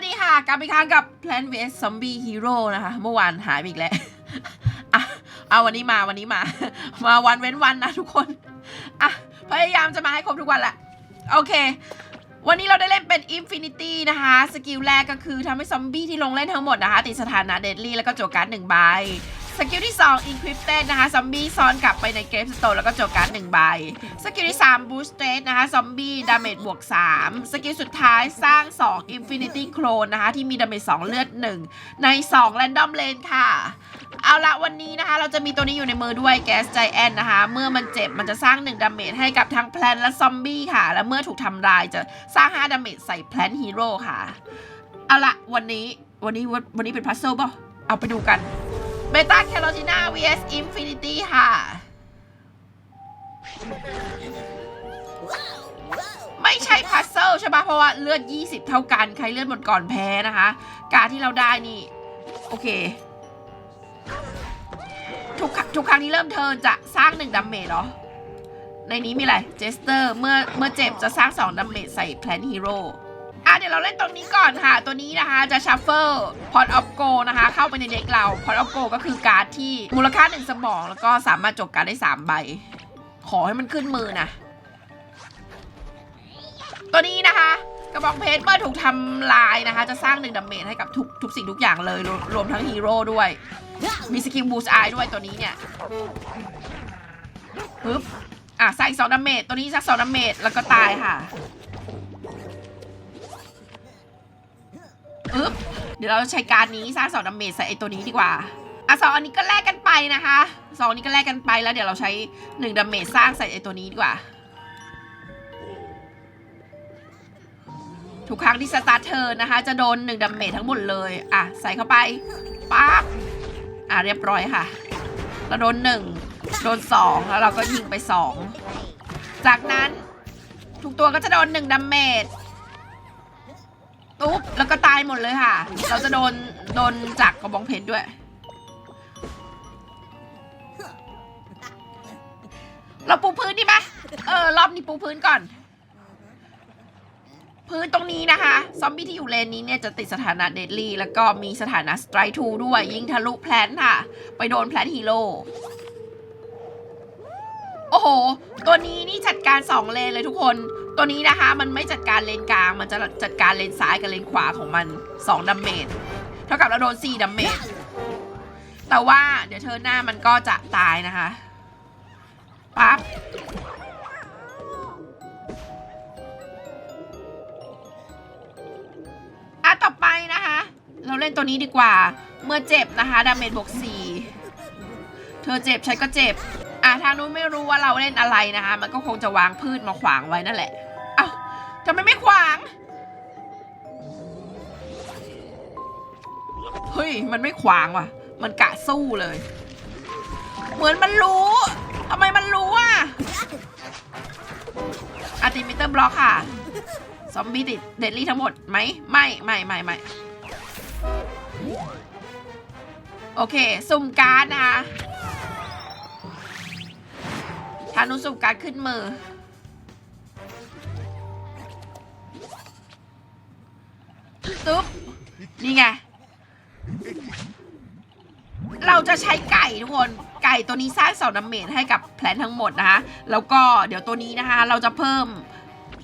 สดีค่ะ กลับไปค้างกับ Plant vs Zombie Hero นะคะ เมื่อวานหายไปอีกแล้วอะเอาวันนี้มาวันนี้มา มาวันเว้นวันนะทุกคนอะพยายามจะมาให้ครบทุกวันแหละ โอเค วันนี้เราได้เล่นเป็น Infinity นะคะ สกิลแรกก็คือทำให้ซอมบี้ที่ลงเล่นทั้งหมดนะคะ ติดสถานะเดดลี่แล้วก็โจการ์ดหนึ่งใบ สกิลที่ 2 Encrypted นะคะ ซอมบี้ซ้อนกลับไปในเกมสโตนแล้วก็โจการ์ดหนึ่งใบ สกิลที่ 3 Boosted นะคะ ซอมบี้ดาเมจบวก 3 สกิลสุดท้ายสร้าง 2 Infinity Clone นะคะ ที่มีดาเมจ2เลือด 1 ใน 2 Random Lane ค่ะ เอาละวันนี้นะคะ เราจะมีตัวนี้อยู่ในมือด้วยแกสไจแอนนะคะ เมื่อมันเจ็บมันจะสร้าง 1 ดาเมจให้กับทั้งแพลนและซอมบี้ค่ะ และเมื่อถูกทำลายจะสร้าง 5 ดาเมจใส่แพลนฮีโร่ค่ะ เอาละวันนี้วันนี้วันวันนี้เป็นพัซเซิลป่ะเอาไปดูกัน เบต้าแคโรติน่า vs Infinity ค่ะ ไม่ใช่พัซเซิลใช่ปะเพราะว่าเลือด 20 เท่ากัน ใครเลือดหมดก่อนแพ้นะคะ การที่เราได้นี่ โอเค ทุกครั้งทุกครั้งที่เริ่มเทิร์นจะสร้าง1ดัมเมจเหรอ ในนี้มีอะไร เจสเตอร์ เมื่อเมื่อเจ็บจะสร้าง2ดัมเมจใส่แพลนฮีโร่ เดี๋ยวเราเล่นตรงนี้ก่อนค่ะ ตัวนี้นะคะจะชัฟเฟิลพอ t ออฟโกนะคะ เข้าไปในเด็กเราพอ t ออฟโกก็คือการ์ดที่มูลค่า1สมอง แล้วก็สามารถจบการดได้ 3 ใบ ขอให้มันขึ้นมือนะ ตัวนี้นะคะกระบองเพชรเมื่อถูกทำลายนะคะ จะสร้างหนึ่งดาเมจให้กับทุกทุกสิ่งทุกอย่างเลยรวมรวมทั้งฮีโร่ด้วย มีสกิลบูสไอด้วยตัวนี้เนี่ยปึ๊บอะใส่สองดาเมจตัวนี้สักสองดาเมจแล้วก็ตายค่ะ ปึ๊บเดี๋ยวเราใช้การนี้สร้างสองดาเมจใส่ไอตัวนี้ดีกว่าอะสองอันนี้ก็แลกกันไปนะคะสองนี้ก็แลกกันไปแล้วเดี๋ยวเราใช้หนึ่งดาเมจสร้างใส่ไอตัวนี้ดีกว่า ทุกครั้งที่สตาร์เทิร์นะคะ จะโดน1ดาเมจทั้งหมดเลยอะใส่เข้าไปปั๊บอะเรียบร้อยค่ะเราโดน1โดน2แล้วเราก็ยิงไป2จากนั้นทุกตัวก็จะโดน1ดาเมจ ตุ๊บแล้วก็ตายหมดเลยค่ะ เราจะโดนโดนจากกระบองเพชรด้วย เราปูพื้นดีไหมเออ รอบนี้ปูพื้นก่อน พื้นตรงนี้นะคะ ซอมบี้ที่อยู่เลนนี้เนี่ยจะติดสถานะเดดลี่ แล้วก็มีสถานะสไตรทูด้วย ยิงทะลุแพลนค่ะ ไปโดนแพลนฮีโร่ โอ้โห ตัวนี้นี่จัดการ 2 เลนเลยทุกคน ตัวนี้นะคะ มันไม่จัดการเลนกลาง มันจะจัดการเลนซ้ายกับเลนขวาของมัน2ดัมเมจ เท่ากับเราโดน4ดัมเมจ แต่ว่าเดี๋ยวเธอหน้ามันก็จะตายนะคะ ปั๊บ อะต่อไปนะคะ เราเล่นตัวนี้ดีกว่า เมื่อเจ็บนะคะดาเมจบวกสี่เธอเจ็บฉันก็เจ็บ อะทางนู้นไม่รู้ว่าเราเล่นอะไรนะคะ มันก็คงจะวางพืชมาขวางไว้นั่นแหละ เอ้าทำไมไม่ขวาง เฮ้ย มันไม่ขวางว่ะ มันกะสู้เลย เหมือนมันรู้ทำไมมันรู้อะอาติมิเตอร์บล็อกค่ะ ซอมบี้ติดเดดลี่ทั้งหมดไหม ไม่ ไม่ ไม่ ไม่ โอเค สุ่มการ์ดนะคะ การรู้สึกการขึ้นมือ ตุ๊บ นี่ไง เราจะใช้ไก่ทุกคน ไก่ตัวนี้สร้างเสาดาเมจให้กับแผนทั้งหมดนะคะ แล้วก็เดี๋ยวตัวนี้นะคะ เราจะเพิ่ม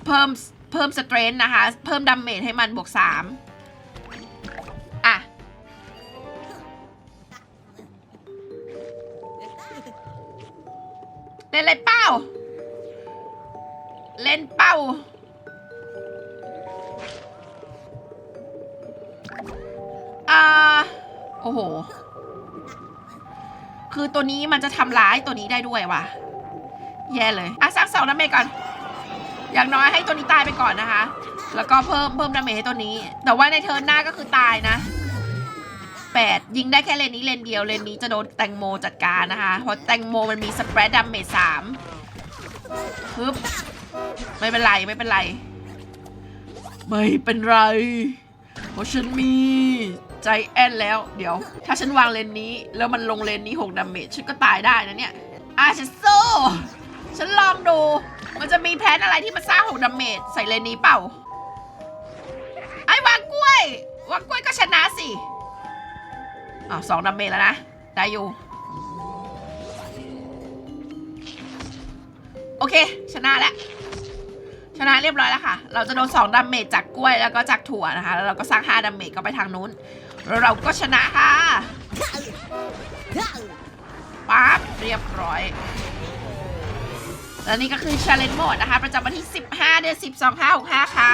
เพิ่ม เพิ่มสเตรนท์นะคะ เพิ่มดาเมจให้มันบวกสาม เล่นอะไรเป้า เล่นเป้า อ่า โอ้โห คือตัวนี้มันจะทำร้ายตัวนี้ได้ด้วยว่ะ แย่เลย อะสร้างเสาดาเมจก่อน อย่างน้อยให้ตัวนี้ตายไปก่อนนะคะ แล้วก็เพิ่มเพิ่มดาเมจให้ตัวนี้ แต่ว่าในเทิร์นหน้าก็คือตายนะ แปดยิงได้แค่เลนนี้เลนเดียวเลนนี้จะโดนแตงโมจัดการนะคะ เพราะแตงโมมันมีสเปรดดาเมจสามปึ๊บไม่เป็นไรไม่เป็นไร ไม่เป็นไรเพราะฉันมีใจแอนแล้วเดี๋ยว ถ้าฉันวางเลนนี้ แล้วมันลงเลนนี้หกดาเมจฉันก็ตายได้นะเนี่ยอะฉันสู้ฉันลองดู มันจะมีแพนอะไรที่มันสร้างหกดาเมจใส่เลนนี้เปล่าไอ้วางกล้วยก็ชนะสิ อ๋อสองดาเมจแล้วนะ ได้อยู่ โอเค ชนะแล้ว ชนะเรียบร้อยแล้วค่ะ เราจะโดน2ดาเมจจากกล้วยแล้วก็จากถั่วนะคะ แล้วเราก็สร้าง5ดาเมจก็ไปทางนู้น แล้วเราก็ชนะค่ะปั๊บเรียบร้อยและนี่ก็คือ Challenge Mode นะคะ ประจำวันที่ 15 เดือน 12 5 65ค่ะ